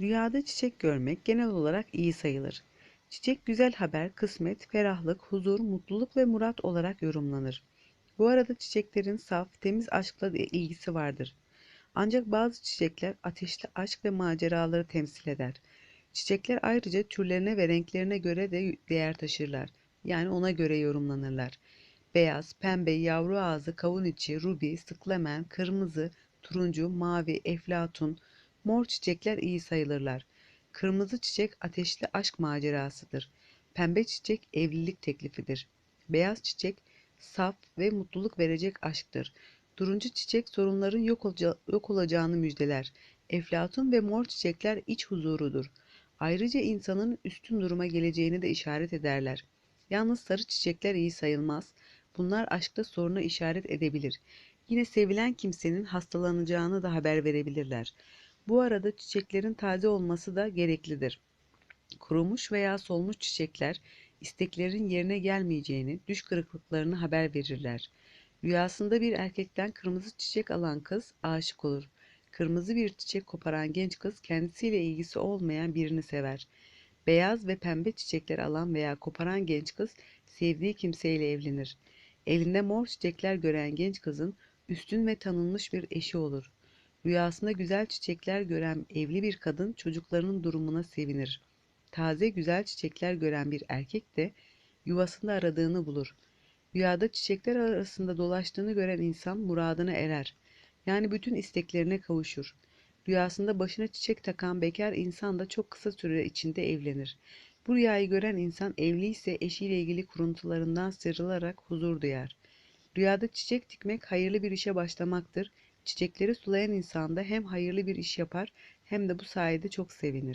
Rüyada çiçek görmek genel olarak iyi sayılır. Çiçek güzel haber, kısmet, ferahlık, huzur, mutluluk ve murat olarak yorumlanır. Bu arada çiçeklerin saf, temiz aşkla ilgisi vardır. Ancak bazı çiçekler ateşli aşk ve maceraları temsil eder. Çiçekler ayrıca türlerine ve renklerine göre de değer taşırlar. Yani ona göre yorumlanırlar. Beyaz, pembe, yavru ağzı, kavun içi, rubi, sıklemen, kırmızı, turuncu, mavi, eflatun, mor çiçekler iyi sayılırlar. Kırmızı çiçek ateşli aşk macerasıdır. Pembe çiçek evlilik teklifidir. Beyaz çiçek saf ve mutluluk verecek aşktır. Turuncu çiçek sorunların yok, olaca- yok olacağını müjdeler. Eflatun ve mor çiçekler iç huzurudur. Ayrıca insanın üstün duruma geleceğini de işaret ederler. Yalnız sarı çiçekler iyi sayılmaz. Bunlar aşkta soruna işaret edebilir. Yine sevilen kimsenin hastalanacağını da haber verebilirler. Bu arada çiçeklerin taze olması da gereklidir. Kurumuş veya solmuş çiçekler isteklerin yerine gelmeyeceğini, düş kırıklıklarını haber verirler. Rüyasında bir erkekten kırmızı çiçek alan kız aşık olur. Kırmızı bir çiçek koparan genç kız kendisiyle ilgisi olmayan birini sever. Beyaz ve pembe çiçekler alan veya koparan genç kız sevdiği kimseyle evlenir. Elinde mor çiçekler gören genç kızın üstün ve tanınmış bir eşi olur. Rüyasında güzel çiçekler gören evli bir kadın çocuklarının durumuna sevinir. Taze güzel çiçekler gören bir erkek de yuvasında aradığını bulur. Rüyada çiçekler arasında dolaştığını gören insan muradına erer. Yani bütün isteklerine kavuşur. Rüyasında başına çiçek takan bekar insan da çok kısa süre içinde evlenir. Bu rüyayı gören insan evliyse eşiyle ilgili kuruntularından sıyrılarak huzur duyar. Rüyada çiçek dikmek hayırlı bir işe başlamaktır. Çiçekleri sulayan insan da hem hayırlı bir iş yapar hem de bu sayede çok sevinir.